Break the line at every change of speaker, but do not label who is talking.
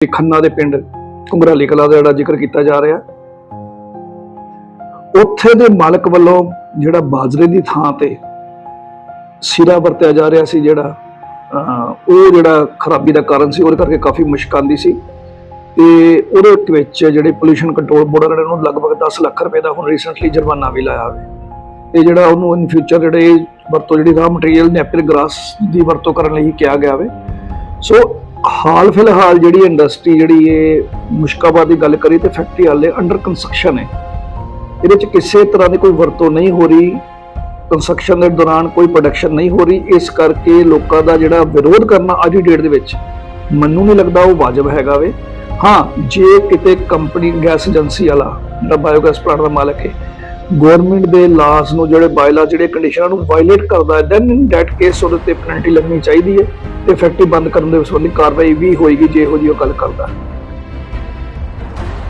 ਤੇ ਖੰਨਾ ਦੇ ਪਿੰਡ ਕੁੰਗਰਾਲੀ ਕਲਾ ਦਾ ਜਿਹੜਾ ਜ਼ਿਕਰ ਕੀਤਾ ਜਾ ਰਿਹਾ। ਉੱਥੇ ਦੇ ਮਾਲਕ ਵੱਲੋਂ ਜਿਹੜਾ ਬਾਜਰੇ ਦੀ ਥਾਂ ਤੇ ਸਿਰਾ ਵਰਤਿਆ ਜਾ ਰਿਹਾ ਸੀ ਜਿਹੜਾ ਉਹ ਜਿਹੜਾ ਖਰਾਬੀ ਦਾ ਕਾਰਨ ਸੀ, ਉਹਦੇ ਕਰਕੇ ਕਾਫੀ ਮੁਸ਼ਕ ਆਉਂਦੀ ਸੀ। ਤੇ ਉਹਦੇ ਵਿੱਚ ਜਿਹੜੇ ਪੋਲੂਸ਼ਨ ਕੰਟਰੋਲ ਬੋਰਡ ਵਾਲਿਆਂ ਨੇ ਉਹਨੂੰ ਲਗਭਗ 10 ਲੱਖ ਰੁਪਏ ਦਾ ਹੁਣ ਰੀਸੈਂਟਲੀ ਜੁਰਮਾਨਾ ਵੀ ਲਾਇਆ ਹੋਵੇ ਇਹ ਜਿਹੜਾ ਉਹਨੂੰ ਇਨ ਫਿਊਚਰ ਜਿਹੜੇ ਵਰਤੋਂ ਜਿਹੜੀ ਰਾ ਮਟੀਰੀਅਲ ਨੈਪਿਰ ਗ੍ਰਾਸ ਦੀ ਵਰਤੋਂ ਕਰਨ ਲਈ ਕਿਹਾ ਗਿਆ ਵੇ ਸੋ ਹਾਲ ਫਿਲਹਾਲ ਜਿਹੜੀ ਇੰਡਸਟਰੀ ਜਿਹੜੀ ਇਹ ਮੁਸ਼ਕਾਬਾਦ ਦੀ ਗੱਲ ਕਰੀ ਤੇ ਫੈਕਟਰੀ ਹਾਲੇ ਅੰਡਰ ਕੰਸਟਰਕਸ਼ਨ ਹੈ ਇਹਦੇ ਚ ਕਿਸੇ ਤਰ੍ਹਾਂ ਦੀ ਕੋਈ ਵਰਤੋਂ ਨਹੀਂ ਹੋ ਰਹੀ। ਕੰਸਟਰਕਸ਼ਨ ਦੇ ਦੌਰਾਨ ਕੋਈ ਪ੍ਰੋਡਕਸ਼ਨ ਨਹੀਂ ਹੋ ਰਹੀ। ਇਸ ਕਰਕੇ ਲੋਕਾਂ ਦਾ ਜਿਹੜਾ ਵਿਰੋਧ ਕਰਨਾ ਅੱਜ ਦੀ ਡੇਟ ਦੇ ਵਿੱਚ ਮੈਨੂੰ ਨਹੀਂ ਲੱਗਦਾ ਉਹ ਵਾਜਬ ਹੈਗਾ ਵੇ। ਹਾਂ, ਜੇ ਕਿਤੇ ਕੰਪਨੀ ਗੈਸ ਏਜੰਸੀ ਵਾਲਾ, ਜਿਹੜਾ ਬਾਇਓਗੈਸ ਪਲਾਂਟ ਦਾ ਮਾਲਕ ਹੈ ਗਵਰਨਮੈਂਟ ਦੇ ਲਾਸ ਨੂੰ ਜਿਹੜੇ ਬਾਇਲਾ ਜਿਹੜੇ ਕੰਡੀਸ਼ਨਾਂ ਨੂੰ ਵਾਇਲੇਟ ਕਰਦਾ ਹੈ ਦੈਨ ਇਨ ਦੈਟ ਕੇਸ ਉਹਦੇ ਤੇ ਪੈਨਲਟੀ ਲੱਗਣੀ ਚਾਹੀਦੀ ਹੈ। ਤੇ ਫੈਕਟਰੀ ਬੰਦ ਕਰਨ ਦੇ ਸੰਬੰਧੀ ਕਾਰਵਾਈ ਵੀ ਹੋਏਗੀ, ਜੇ ਇਹੋ ਜਿਹੀ ਉਹ ਗੱਲ ਕਰਦਾ।